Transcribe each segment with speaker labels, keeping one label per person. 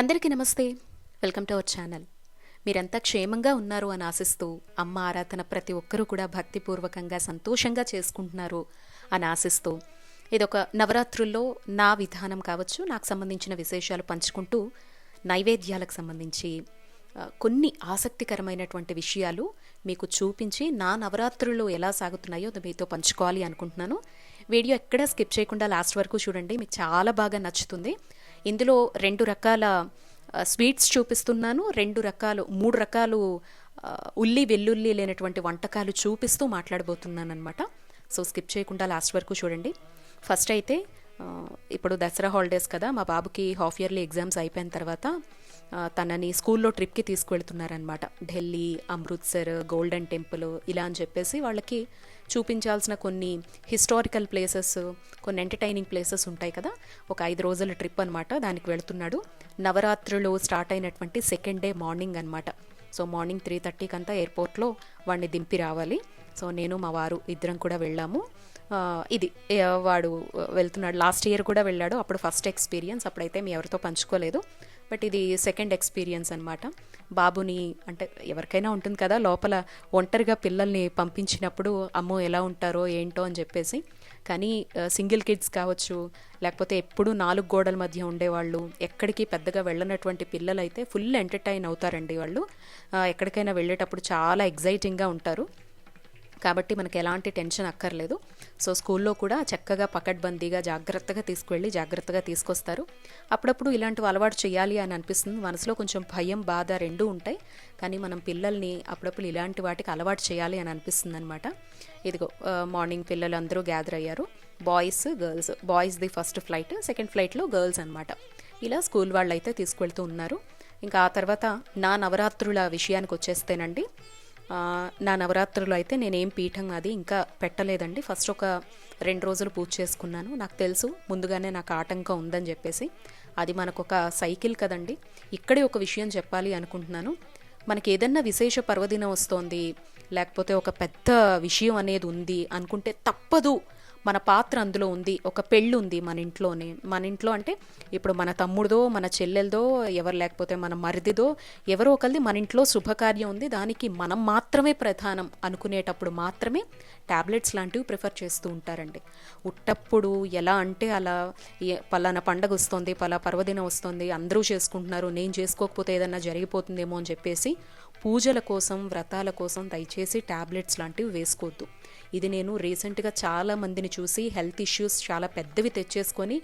Speaker 1: అందరికీ నమస్తే. Welcome to our channel. మీరంతా క్షేమంగా ఉన్నారు అని ఆశిస్తూ అమ్మ ఆరాధన ప్రతి ఒక్కరూ కూడా భక్తిపూర్వకంగా సంతోషంగా చేసుకుంటున్నారు అని ఆశిస్తూ ఇదొక నవరాత్రుల్లో నా విధానం కావచ్చు నాకు సంబంధించిన విశేషాలు పంచుకుంటూ నైవేద్యాలకు సంబంధించి కొన్ని ఆసక్తికరమైనటువంటి విషయాలు మీకు చూపించి నా నవరాత్రులు ఎలా సాగుతున్నాయో అది మీతో పంచుకోవాలి అనుకుంటున్నాను. వీడియో ఎక్కడా స్కిప్ చేయకుండా లాస్ట్ వరకు చూడండి. మీకు చాలా బాగా నచ్చుతుంది. ఇందులో రెండు రకాల స్వీట్స్ చూపిస్తున్నాను. రెండు రకాలు మూడు రకాలు ఉల్లి వెల్లుల్లి లేనటువంటి వంటకాలు చూపిస్తూ మాట్లాడబోతున్నాను అనమాట సో స్కిప్ చేయకుండా లాస్ట్ వరకు చూడండి. ఫస్ట్ అయితే ఇప్పుడు దసరా హాలిడేస్ కదా మా బాబుకి హాఫ్ ఇయర్లీ ఎగ్జామ్స్ అయిపోయిన తర్వాత తనని స్కూల్లో ట్రిప్కి తీసుకువెళ్తున్నారనమాట ఢిల్లీ అమృత్సర్ గోల్డెన్ టెంపుల్ ఇలా అని చెప్పేసి వాళ్ళకి చూపించాల్సిన కొన్ని హిస్టారికల్ ప్లేసెస్ కొన్ని ఎంటర్టైనింగ్ ప్లేసెస్ ఉంటాయి కదా. ఒక ఐదు రోజుల ట్రిప్ అనమాట దానికి వెళుతున్నాడు. నవరాత్రులు స్టార్ట్ అయినటువంటి సెకండ్ డే మార్నింగ్ అనమాట సో మార్నింగ్ త్రీ థర్టీకి అంతా ఎయిర్పోర్ట్లో వాడిని దింపి రావాలి. సో నేను మా వారు ఇద్దరం కూడా వెళ్ళాము. ఇది వాడు వెళ్తున్నాడు. లాస్ట్ ఇయర్ కూడా వెళ్ళాడు. అప్పుడు ఫస్ట్ ఎక్స్పీరియన్స్ అప్పుడైతే మీ ఎవరితో పంచుకోలేదు. బట్ ఇది సెకండ్ ఎక్స్పీరియన్స్ అనమాట బాబుని అంటే ఎవరికైనా ఉంటుంది కదా లోపల ఒంటరిగా పిల్లల్ని పంపించినప్పుడు అమ్మో ఎలా ఉంటారో ఏంటో అని చెప్పేసి. కానీ సింగిల్ కిడ్స్ కావచ్చు లేకపోతే ఎప్పుడూ నాలుగు గోడల మధ్య ఉండేవాళ్ళు ఎక్కడికి పెద్దగా వెళ్ళనటువంటి పిల్లలు అయితే ఫుల్ ఎంటర్టైన్ అవుతారండి వాళ్ళు. ఎక్కడికైనా వెళ్ళేటప్పుడు చాలా ఎగ్జైటింగ్గా ఉంటారు. కాబట్టి మనకి ఎలాంటి టెన్షన్ అక్కర్లేదు. సో స్కూల్లో కూడా చక్కగా పకడ్బందీగా జాగ్రత్తగా తీసుకువెళ్ళి జాగ్రత్తగా తీసుకొస్తారు. అప్పుడప్పుడు ఇలాంటివి అలవాటు చేయాలి అని అనిపిస్తుంది. మనసులో కొంచెం భయం బాధ రెండూ ఉంటాయి. కానీ మనం పిల్లల్ని అప్పుడప్పుడు ఇలాంటి వాటికి అలవాటు చేయాలి అని అనిపిస్తుంది అనమాట ఇదిగో మార్నింగ్ పిల్లలు అందరూ గ్యాదర్ అయ్యారు. బాయ్స్ గర్ల్స్ బాయ్స్ది ఫస్ట్ ఫ్లైట్ సెకండ్ ఫ్లైట్లో గర్ల్స్ అనమాట ఇలా స్కూల్ వాళ్ళు అయితే తీసుకువెళ్తూ ఉన్నారు. ఇంకా ఆ తర్వాత నా నవరాత్రుల విషయానికి వచ్చేస్తేనండి నా నవరాత్రులు అయితే నేనేం పీఠం అది ఇంకా పెట్టలేదండి. ఫస్ట్ ఒక రెండు రోజులు పూజ చేసుకున్నాను. నాకు తెలుసు ముందుగానే నాకు ఆటంకం ఉందని చెప్పేసి. అది మనకు ఒక సైకిల్ కదండి. ఇక్కడే ఒక విషయం చెప్పాలి అనుకుంటున్నాను. మనకి ఏదన్నా విశేష పర్వదినం వస్తోంది లేకపోతే ఒక పెద్ద విషయం అనేది ఉంది అనుకుంటే తప్పదు. మన పాత్ర అందులో ఉంది ఒక పెళ్ళి ఉంది మన ఇంట్లోనే. మన ఇంట్లో అంటే ఇప్పుడు మన తమ్ముడిదో మన చెల్లెలదో ఎవరు లేకపోతే మన మరిదిదో ఎవరో ఒకరిది మన ఇంట్లో శుభకార్యం ఉంది. దానికి మనం మాత్రమే ప్రధానం అనుకునేటప్పుడు మాత్రమే ట్యాబ్లెట్స్ లాంటివి ప్రిఫర్ చేస్తూ ఉంటారండి. ఉట్టప్పుడు ఎలా అంటే అలా ఏ- పలానా పండగ వస్తుంది పలా పర్వదినం వస్తుంది అందరూ చేసుకుంటున్నారు నేను చేసుకోకపోతే ఏదన్నా జరిగిపోతుందేమో అని చెప్పేసి పూజల కోసం వ్రతాల కోసం దయచేసి ట్యాబ్లెట్స్ లాంటివి వేసుకోవద్దు. ఇది నేను రీసెంట్గా చాలా మందిని చూసి హెల్త్ ఇష్యూస్ చాలా పెద్దవి తెచ్చేసుకొని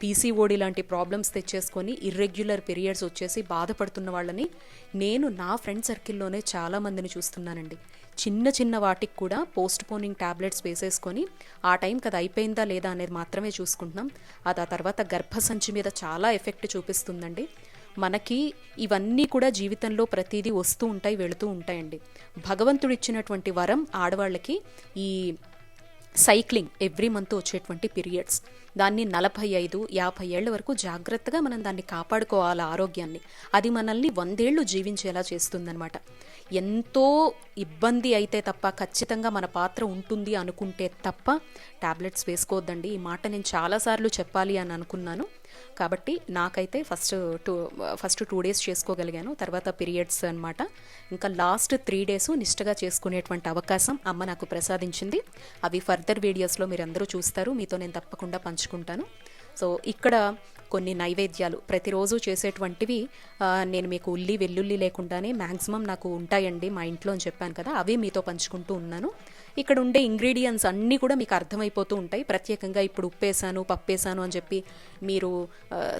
Speaker 1: పీసీఓడి లాంటి ప్రాబ్లమ్స్ తెచ్చేసుకొని ఇర్రెగ్యులర్ పీరియడ్స్ వచ్చేసి బాధపడుతున్న వాళ్ళని నేను నా ఫ్రెండ్ సర్కిల్లోనే చాలా మందిని చూస్తున్నానండి. చిన్న చిన్న వాటికి కూడా పోస్ట్ పోనింగ్ టాబ్లెట్స్ వేసేసుకొని ఆ టైంకి అది అయిపోయిందా లేదా అనేది మాత్రమే చూసుకుంటున్నాం. అది ఆ తర్వాత గర్భసంచి మీద చాలా ఎఫెక్ట్ చూపిస్తుందండి. మనకి ఇవన్నీ కూడా జీవితంలో ప్రతిదీ వస్తూ ఉంటాయి వెళుతూ ఉంటాయండి. భగవంతుడు ఇచ్చినటువంటి వరం ఆడవాళ్ళకి ఈ సైక్లింగ్ ఎవ్రీ మంత్ వచ్చేటువంటి పీరియడ్స్. దాన్ని నలభై ఐదు యాభై ఏళ్ళ వరకు జాగ్రత్తగా మనం దాన్ని కాపాడుకోవాలి ఆరోగ్యాన్ని. అది మనల్ని వందేళ్ళు జీవించేలా చేస్తుందన్నమాట. ఎంతో ఇబ్బంది అయితే తప్ప ఖచ్చితంగా మన పాత్ర ఉంటుంది అనుకుంటే తప్ప టాబ్లెట్స్ వేసుకోవద్దండి. ఈ మాట నేను చాలాసార్లు చెప్పాలి అని అనుకున్నాను. కాబట్టి నాకైతే first two first two days చేసుకోగలిగాను తర్వాత పీరియడ్స్ అనమాట ఇంకా లాస్ట్ త్రీ డేస్ నిష్టగా చేసుకునేటువంటి అవకాశం అమ్మ నాకు ప్రసాదించింది. అవి ఫర్దర్ వీడియోస్లో మీరు అందరూ చూస్తారు. మీతో నేను తప్పకుండా పంచుకుంటాను. సో ఇక్కడ కొన్ని నైవేద్యాలు. ప్రతిరోజు చేసేటువంటివి నేను మీకు ఉల్లి వెల్లుల్లి లేకుండానే మ్యాక్సిమం నాకు ఉంటాయండి మా ఇంట్లో అని చెప్పాను కదా అవి మీతో పంచుకుంటూ ఉన్నాను. ఇక్కడ ఉండే ఇంగ్రీడియంట్స్ అన్నీ కూడా మీకు అర్థమైపోతూ ఉంటాయి. ప్రత్యేకంగా ఇప్పుడు ఉప్పేసాను పప్పేసాను అని చెప్పి మీరు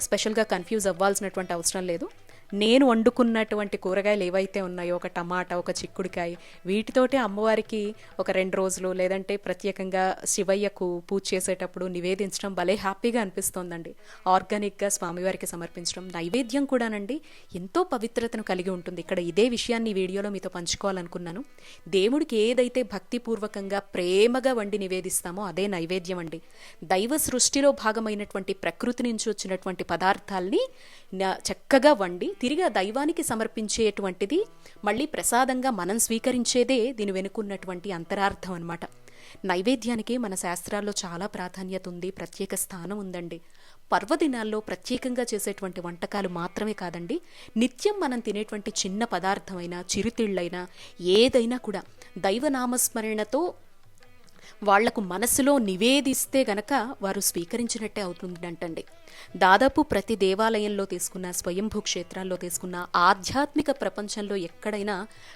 Speaker 1: స్పెషల్గా కన్ఫ్యూజ్ అవ్వాల్సినటువంటి అవసరం లేదు. నేను వండుకున్నటువంటి కూరగాయలు ఏవైతే ఉన్నాయో ఒక టమాటా ఒక చిక్కుడుకాయ వీటితోటే అమ్మవారికి ఒక రెండు రోజులు లేదంటే ప్రత్యేకంగా శివయ్యకు పూజ చేసేటప్పుడు నివేదించడం భలే హ్యాపీగా అనిపిస్తోందండి. ఆర్గానిక్గా స్వామివారికి సమర్పించడం నైవేద్యం కూడానండి. ఎంతో పవిత్రతను కలిగి ఉంటుంది. ఇక్కడ ఇదే విషయాన్ని వీడియోలో మీతో పంచుకోవాలనుకున్నాను. దేవుడికి ఏదైతే భక్తిపూర్వకంగా ప్రేమగా వండి నివేదిస్తామో అదే నైవేద్యం అండి. దైవ సృష్టిలో భాగమైనటువంటి ప్రకృతి నుంచి వచ్చినటువంటి పదార్థాల్ని న- చక్కగా వండి తిరిగి ఆ దైవానికి సమర్పించేటువంటిది మళ్ళీ ప్రసాదంగా మనం స్వీకరించేదే దీని వెనుకున్నటువంటి అంతరార్థం అనమాట నైవేద్యానికి మన శాస్త్రాల్లో చాలా ప్రాధాన్యత ఉంది ప్రత్యేక స్థానం ఉందండి. పర్వదినాల్లో ప్రత్యేకంగా చేసేటువంటి వంటకాలు మాత్రమే కాదండి నిత్యం మనం తినేటువంటి చిన్న పదార్థమైనా చిరుతిళ్ళైనా ఏదైనా కూడా దైవనామస్మరణతో వాళ్ళకు మనసులో నివేదిస్తే గనక వారు స్వీకరించినట్టే అవుతుందంటండి. దాదాపు ప్రతి దేవాలయంలో తీసుకున్న స్వయంభూ క్షేత్రాల్లో తీసుకున్న ఆధ్యాత్మిక ప్రపంచంలో ఎక్కడైనా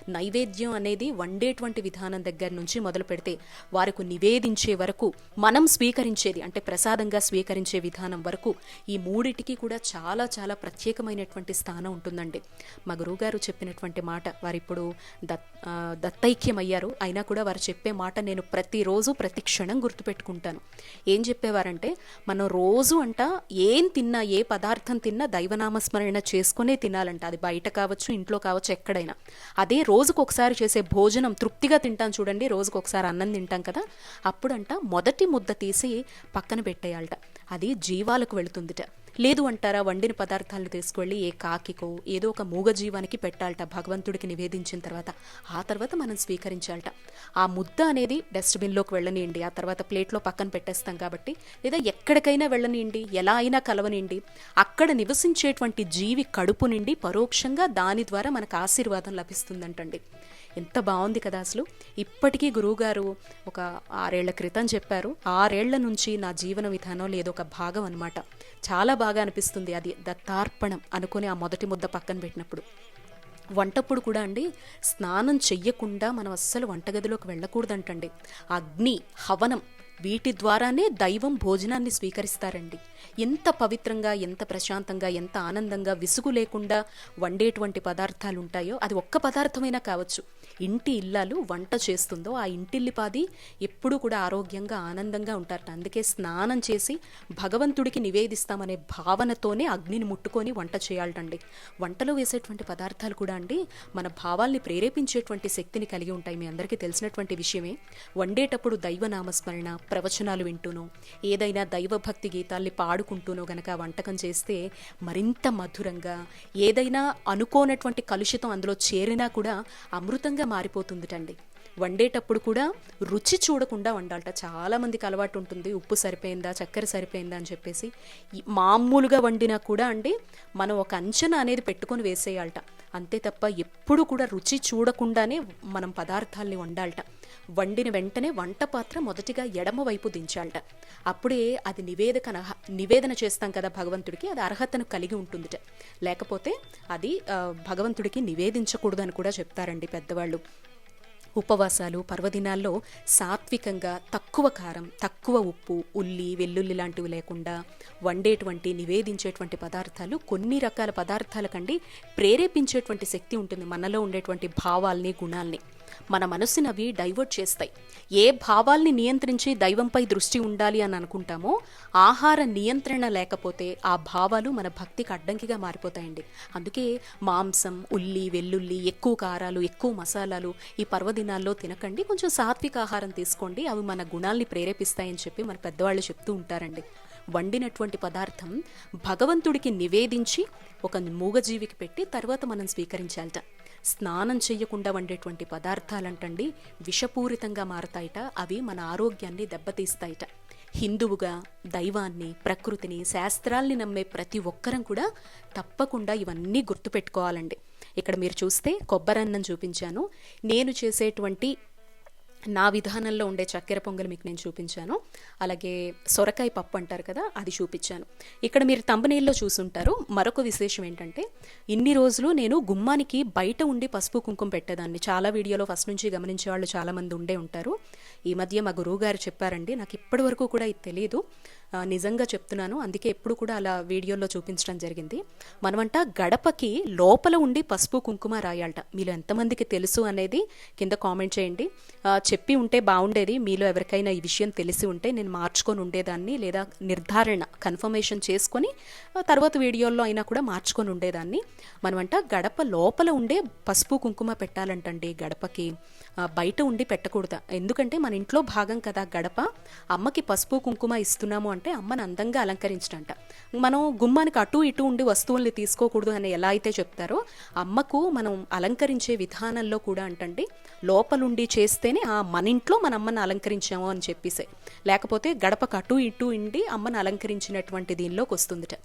Speaker 1: నైవేద్యం అనేది వండేటువంటి విధానం దగ్గర నుంచి మొదలు పెడితే వారికి నివేదించే వరకు మనం స్వీకరించేది అంటే ప్రసాదంగా స్వీకరించే విధానం వరకు ఈ మూడిటికి కూడా చాలా చాలా ప్రత్యేకమైనటువంటి స్థానం ఉంటుందండి. మా గురువుగారు చెప్పినటువంటి మాట వారిప్పుడు దత్ దత్తైక్యమయ్యారు. అయినా కూడా వారు చెప్పే మాట నేను ప్రతిరోజు ప్రతి క్షణం గుర్తుపెట్టుకుంటాను. ఏం చెప్పేవారంటే మనం రోజు అంట ఏ ఏం తిన్నా ఏ పదార్థం తిన్నా దైవనామస్మరణ చేసుకునే తినాలంట. అది బయట కావచ్చు ఇంట్లో కావచ్చు ఎక్కడైనా. అదే రోజుకు ఒకసారి చేసే భోజనం తృప్తిగా తింటాం చూడండి రోజుకు ఒకసారి అన్నం తింటాం కదా అప్పుడంట మొదటి ముద్ద తీసి పక్కన పెట్టేయాలట. అది జీవాలకు వెళుతుందిట. లేదు అంటారా వండిన పదార్థాలను తీసుకువెళ్ళి ఏ కాకికో ఏదో ఒక మూగ జీవానికి పెట్టాలట భగవంతుడికి నివేదించిన తర్వాత ఆ తర్వాత మనం స్వీకరించాలట. ఆ ముద్ద అనేది డస్ట్బిన్లోకి వెళ్ళనియండి ఆ తర్వాత ప్లేట్లో పక్కన పెట్టేస్తాం కాబట్టి లేదా ఎక్కడికైనా వెళ్ళనియండి ఎలా అయినా కలవనియండి అక్కడ నివసించేటువంటి జీవి కడుపు నిండి పరోక్షంగా దాని ద్వారా మనకు ఆశీర్వాదం లభిస్తుందంటండి. ఎంత బాగుంది కదా అసలు. ఇప్పటికీ గురువుగారు ఒక ఆరేళ్ళ క్రితం చెప్పారు ఆరేళ్ళ నుంచి నా జీవన విధానం లేదొక ఒక భాగం అనమాట చాలా బాగా అనిపిస్తుంది అది దత్తార్పణం అనుకుని ఆ మొదటి ముద్ద పక్కన పెట్టినప్పుడు. వంటప్పుడు కూడా అండి స్నానం చెయ్యకుండా మనం అస్సలు వంటగదిలోకి వెళ్ళకూడదంటండి. అగ్ని హవనం వీటి ద్వారానే దైవం భోజనాన్ని స్వీకరిస్తారండి. ఎంత పవిత్రంగా ఎంత ప్రశాంతంగా ఎంత ఆనందంగా విసుగు లేకుండా వండేటువంటి పదార్థాలు ఉంటాయో అది ఒక్క పదార్థమైనా కావచ్చు. ఇంటి ఇల్లాలు వంట చేస్తుందో ఆ ఇంటిల్లిపాది ఎప్పుడూ కూడా ఆరోగ్యంగా ఆనందంగా ఉంటారట. అందుకే స్నానం చేసి భగవంతుడికి నివేదిస్తామనే భావనతోనే అగ్నిని ముట్టుకొని వంట చేయాలండి వంటలో వేసేటువంటి పదార్థాలు కూడా అండి మన భావాల్ని ప్రేరేపించేటువంటి శక్తిని కలిగి ఉంటాయి. మీ అందరికీ తెలిసినటువంటి విషయమే. వండేటప్పుడు దైవనామస్మరణ ప్రవచనాలు వింటూనో ఏదైనా దైవభక్తి గీతాల్ని పాడుకుంటూనో గనక వంటకం చేస్తే మరింత మధురంగా ఏదైనా అనుకోనటువంటి కలుషితం అందులో చేరినా కూడా అమృతంగా మారిపోతుందిటండి. వండేటప్పుడు కూడా రుచి చూడకుండా వండాలట. చాలామందికి అలవాటు ఉంటుంది. ఉప్పు సరిపోయిందా చక్కెర సరిపోయిందా అని చెప్పేసి. మామూలుగా వండినా కూడా అండి మనం ఒక అంచనా అనేది పెట్టుకొని వేసేయాలట. అంతే తప్ప ఎప్పుడు కూడా రుచి చూడకుండానే మనం పదార్థాల్ని వండాలట. వండిన వెంటనే వంట పాత్ర మొదటిగా ఎడమవైపు దించాలట. అప్పుడే అది నివేదక నివేదన చేస్తాం కదా భగవంతుడికి అది అర్హతను కలిగి ఉంటుందిట. లేకపోతే అది భగవంతుడికి నివేదించకూడదు అని కూడా చెప్తారండి పెద్దవాళ్ళు. ఉపవాసాలు పర్వదినాల్లో సాత్వికంగా తక్కువ కారం తక్కువ ఉప్పు ఉల్లి వెల్లుల్లి లాంటివి లేకుండా వండేటువంటి నివేదించేటువంటి పదార్థాలు కొన్ని రకాల పదార్థాల కండి ప్రేరేపించేటువంటి శక్తి ఉంటుంది మనలో ఉండేటువంటి భావాల్ని గుణాల్ని. మన మనస్సుని అవి డైవర్ట్ చేస్తాయి. ఏ భావాల్ని నియంత్రించి దైవంపై దృష్టి ఉండాలి అని అనుకుంటామో ఆహార నియంత్రణ లేకపోతే ఆ భావాలు మన భక్తికి అడ్డంకిగా మారిపోతాయండి. అందుకే మాంసం ఉల్లి వెల్లుల్లి ఎక్కువ కారాలు ఎక్కువ మసాలాలు ఈ పర్వదినాల్లో తినకండి. కొంచెం సాత్విక ఆహారం తీసుకోండి. అవి మన గుణాల్ని ప్రేరేపిస్తాయని చెప్పి మన పెద్దవాళ్ళు చెప్తూ ఉంటారండి. వండినటువంటి పదార్థం భగవంతుడికి నివేదించి ఒక మూగజీవికి పెట్టి తర్వాత మనం స్వీకరించాలట. స్నానం చేయకుండా వండేటువంటి పదార్థాలంటండి విషపూరితంగా మారతాయిట. అవి మన ఆరోగ్యాన్ని దెబ్బతీస్తాయిట. హిందువుగా దైవాన్ని ప్రకృతిని శాస్త్రాల్ని నమ్మే ప్రతి ఒక్కరం కూడా తప్పకుండా ఇవన్నీ గుర్తుపెట్టుకోవాలండి. ఇక్కడ మీరు చూస్తే కొబ్బరన్నం చూపించాను. నేను చేసేటువంటి నా విధానంలో ఉండే చక్కెర పొంగల్ మీకు నేను చూపించాను. అలాగే సొరకాయ పప్పు అంటారు కదా అది చూపించాను. ఇక్కడ మీరు తంబనీల్లో చూసుంటారు. మరొక విశేషం ఏంటంటే ఇన్ని రోజులు నేను గుమ్మానికి బయట ఉండి పసుపు కుంకుమ పెట్టేదాన్ని. చాలా వీడియోలో ఫస్ట్ నుంచి గమనించే వాళ్ళు చాలామంది ఉండే ఉంటారు. ఈ మధ్య మా గురువు గారు చెప్పారండి నాకు ఇప్పటి వరకు కూడా ఇది తెలియదు నిజంగా చెప్తున్నాను. అందుకే ఎప్పుడు కూడా అలా వీడియోలో చూపించడం జరిగింది. మనమంట గడపకి లోపల ఉండి పసుపు కుంకుమ రాయాలట. మీలో ఎంతమందికి తెలుసు అనేది కింద కామెంట్ చేయండి. చెప్పి ఉంటే బాగుండేది. మీలో ఎవరికైనా ఈ విషయం తెలిసి ఉంటే నేను మార్చుకొని ఉండేదాన్ని లేదా నిర్ధారణ కన్ఫర్మేషన్ చేసుకొని తర్వాత వీడియోల్లో అయినా కూడా మార్చుకొని ఉండేదాన్ని. మనమంట గడప లోపల ఉండే పసుపు కుంకుమ పెట్టాలంటండి గడపకి. బయట ఉండి పెట్టకూడదు? ఎందుకంటే మన ఇంట్లో భాగం కదా గడప. అమ్మకి పసుపు కుంకుమ ఇస్తున్నాము అంటే అమ్మని అందంగా అలంకరించడంట. మనం గుమ్మానికి అటు ఇటు ఉండి వస్తువుల్ని తీసుకోకూడదు అని ఎలా అయితే చెప్తారో అమ్మకు మనం అలంకరించే విధానంలో కూడా అంటండి లోపలుండి చేస్తేనే ఆ మన ఇంట్లో మన అమ్మని అలంకరించాము అని చెప్పేసే. లేకపోతే గడపకు అటు ఇటు ఉండి అమ్మని అలంకరించినటువంటి దీనిలోకి వస్తుందిట.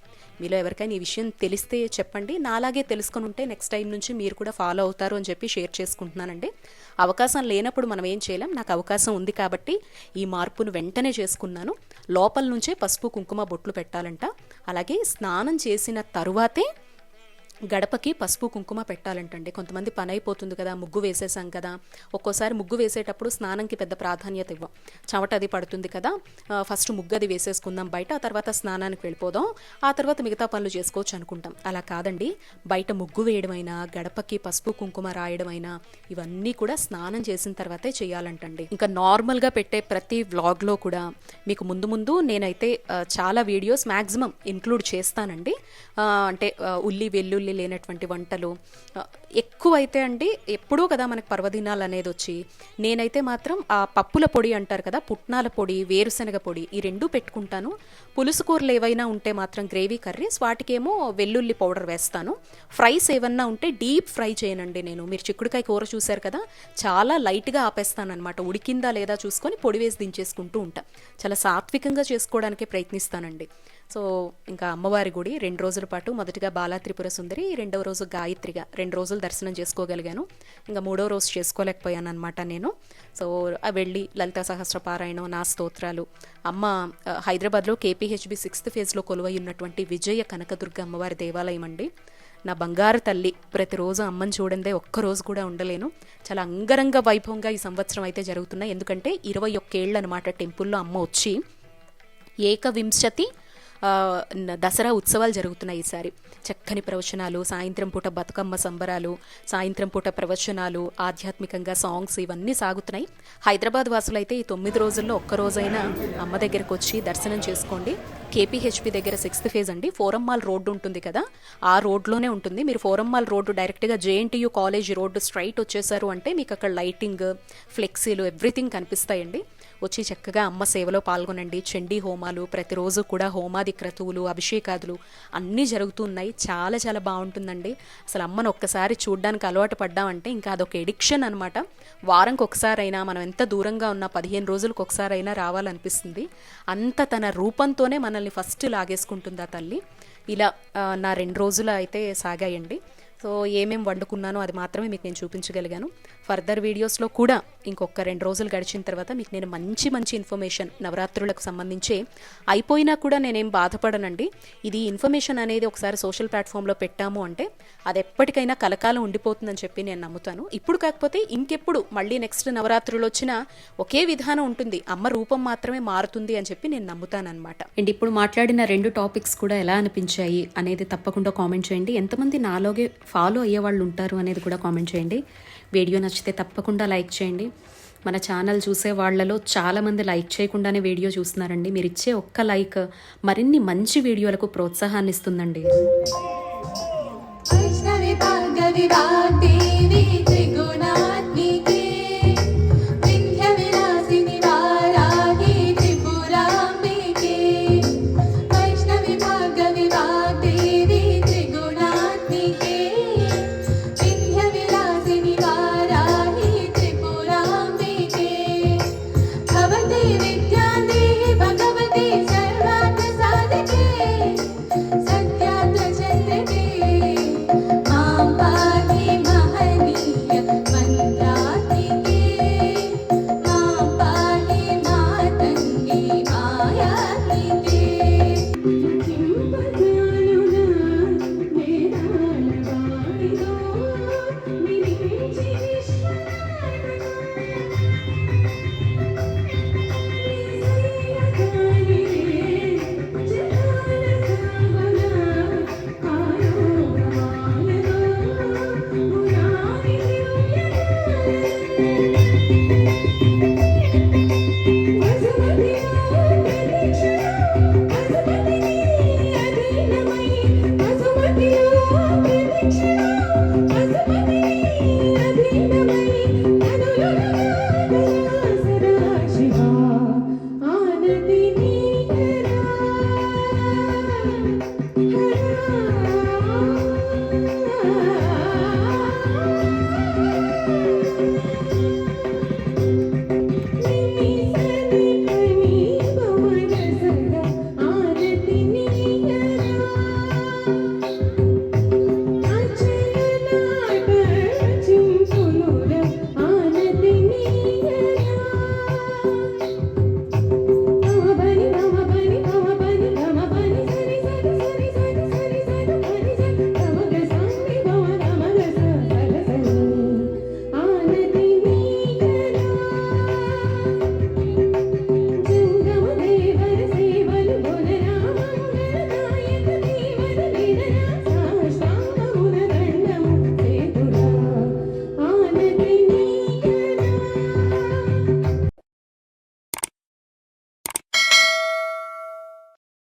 Speaker 1: మీలో ఎవరికైనా ఈ విషయం తెలిస్తే చెప్పండి. నాలాగే తెలుసుకొని ఉంటే నెక్స్ట్ టైం నుంచి మీరు కూడా ఫాలో అవుతారు అని చెప్పి షేర్ చేసుకుంటున్నానండి. అవకాశం అవకాశం లేనప్పుడు మనం ఏం చేయలేం. నాకు అవకాశం ఉంది కాబట్టి ఈ మార్పును వెంటనే చేసుకున్నాను. లోపల నుంచే పసుపు కుంకుమ బొట్లు పెట్టాలంట. అలాగే స్నానం చేసిన తరువాతే గడపకి పసుపు కుంకుమ పెట్టాలంటండి. కొంతమంది పని అయిపోతుంది కదా ముగ్గు వేసేసాం కదా. ఒక్కోసారి ముగ్గు వేసేటప్పుడు స్నానంకి పెద్ద ప్రాధాన్యత ఇవ్వం. చెమట అది పడుతుంది కదా ఫస్ట్ ముగ్గు అది వేసేసుకుందాం బయట ఆ తర్వాత స్నానానికి వెళ్ళిపోదాం. ఆ తర్వాత మిగతా పనులు చేసుకోవచ్చు అనుకుంటాం. అలా కాదండి బయట ముగ్గు వేయడమైనా గడపకి పసుపు కుంకుమ రాయడమైనా ఇవన్నీ కూడా స్నానం చేసిన తర్వాతే చేయాలంటండి. ఇంకా నార్మల్గా పెట్టే ప్రతి వ్లాగ్లో కూడా మీకు ముందు ముందు నేనైతే చాలా వీడియోస్ మ్యాక్సిమం ఇంక్లూడ్ చేస్తానండి. అంటే ఉల్లి వెల్లుల్లి లేనటువంటి వంటలు. ఎక్కువ ఎక్కువైతే అండి ఎప్పుడూ కదా మనకు పర్వదినాలు అనేది వచ్చి నేనైతే మాత్రం ఆ పప్పుల పొడి అంటారు కదా పుట్నాల పొడి వేరుశనగ పొడి ఈ రెండు పెట్టుకుంటాను. పులుసు కూరలు ఏవైనా ఉంటే మాత్రం గ్రేవీ కర్రీస్ వాటికేమో వెల్లుల్లి పౌడర్ వేస్తాను. ఫ్రైస్ ఏమన్నా ఉంటే డీప్ ఫ్రై చేయనండి నేను. మీరు చిక్కుడుకాయ కూర చూశారు కదా చాలా లైట్గా ఆపేస్తానమాట ఉడికిందా లేదా చూసుకొని పొడి వేసి దించేసుకుంటూ ఉంటా. చాలా సాత్వికంగా చేసుకోవడానికి ప్రయత్నిస్తానండి. సో ఇంకా అమ్మవారి గుడి రెండు రోజుల పాటు మొదటిగా బాలా త్రిపుర సుందరి రెండవ రోజు గాయత్రిగా రెండు రోజులు దర్శనం చేసుకోగలిగాను. ఇంకా మూడో రోజు చేసుకోలేకపోయాను అనమాట నేను. సో ఆ వెళ్ళి లలిత సహస్ర పారాయణం నా స్తోత్రాలు. అమ్మ హైదరాబాద్లో కేపీహెచ్బి సిక్స్త్ ఫేజ్లో కొలువై ఉన్నటువంటి విజయ కనకదుర్గ అమ్మవారి దేవాలయం అండి. నా బంగారు తల్లి ప్రతిరోజు అమ్మని చూడందే ఒక్కరోజు కూడా ఉండలేను. చాలా అంగరంగ వైభవంగా ఈ సంవత్సరం అయితే జరుగుతున్నాయి. ఎందుకంటే ఇరవై ఒక్కేళ్ళు అనమాట టెంపుల్లో అమ్మ వచ్చి ఏకవింశతి దసరా ఉత్సవాలు జరుగుతున్నాయి ఈసారి. చక్కని ప్రవచనాలు సాయంత్రం పూట బతుకమ్మ సంబరాలు సాయంత్రం పూట ప్రవచనాలు ఆధ్యాత్మికంగా సాంగ్స్ ఇవన్నీ సాగుతున్నాయి. హైదరాబాద్ వాసులు అయితే ఈ తొమ్మిది రోజుల్లో ఒక్కరోజైనా అమ్మ దగ్గరకు వచ్చి దర్శనం చేసుకోండి. కేపీహెచ్పి దగ్గర సిక్స్త్ ఫేజ్ అండి. ఫోరం మాల్ రోడ్డు ఉంటుంది కదా ఆ రోడ్లోనే ఉంటుంది. మీరు ఫోరం మాల్ రోడ్డు డైరెక్ట్గా జేఎన్టీయూ కాలేజ్ రోడ్డు స్ట్రైట్ వచ్చేసారు అంటే మీకు అక్కడ లైటింగ్ ఫ్లెక్సీలు ఎవ్రీథింగ్ కనిపిస్తాయండి. వచ్చి చక్కగా అమ్మ సేవలో పాల్గొనండి. చండీ హోమాలు ప్రతిరోజు కూడా హోమాది క్రతువులు అభిషేకాదులు అన్నీ జరుగుతున్నాయి. చాలా చాలా బాగుంటుందండి. అసలు అమ్మను ఒక్కసారి చూడడానికి అలవాటు పడ్డామంటే ఇంకా అదొక ఎడిక్షన్ అనమాట వారంకి ఒకసారైనా మనం ఎంత దూరంగా ఉన్నా పదిహేను రోజులకు ఒకసారైనా రావాలనిపిస్తుంది. అంత తన రూపంతోనే మనల్ని ఫస్ట్ లాగేసుకుంటుంది ఆ తల్లి. ఇలా నా రెండు రోజులు అయితే సాగాయండి. సో ఏమేమి వండుకున్నానో అది మాత్రమే మీకు నేను చూపించగలిగాను. ఫర్దర్ వీడియోస్లో కూడా ఇంకొక రెండు రోజులు గడిచిన తర్వాత మీకు నేను మంచి మంచి ఇన్ఫర్మేషన్ నవరాత్రులకు సంబంధించి అయిపోయినా కూడా నేనేం బాధపడనండి. ఇది ఇన్ఫర్మేషన్ అనేది ఒకసారి సోషల్ ప్లాట్ఫామ్లో పెట్టాము అంటే అది ఎప్పటికైనా కలకాలం ఉండిపోతుందని చెప్పి నేను నమ్ముతాను. ఇప్పుడు కాకపోతే ఇంకెప్పుడు మళ్ళీ నెక్స్ట్ నవరాత్రులు వచ్చినా ఒకే విధానం ఉంటుంది. అమ్మ రూపం మాత్రమే మారుతుంది అని చెప్పి నేను నమ్ముతాను అనమాట అండ్ ఇప్పుడు మాట్లాడిన రెండు టాపిక్స్ కూడా ఎలా అనిపించాయి అనేది తప్పకుండా కామెంట్ చేయండి. ఎంతమంది నాలోగే ఫాలో అయ్యే వాళ్ళు ఉంటారు అనేది కూడా కామెంట్ చేయండి. వీడియో నచ్చితే తప్పకుండా లైక్ చేయండి. మన ఛానల్ చూసే వాళ్ళలో చాలామంది లైక్ చేయకుండానే వీడియో చూస్తున్నారండి. మీరు ఇచ్చే ఒక్క లైక్ మరిన్ని మంచి వీడియోలకు ప్రోత్సాహాన్ని ఇస్తుందండి.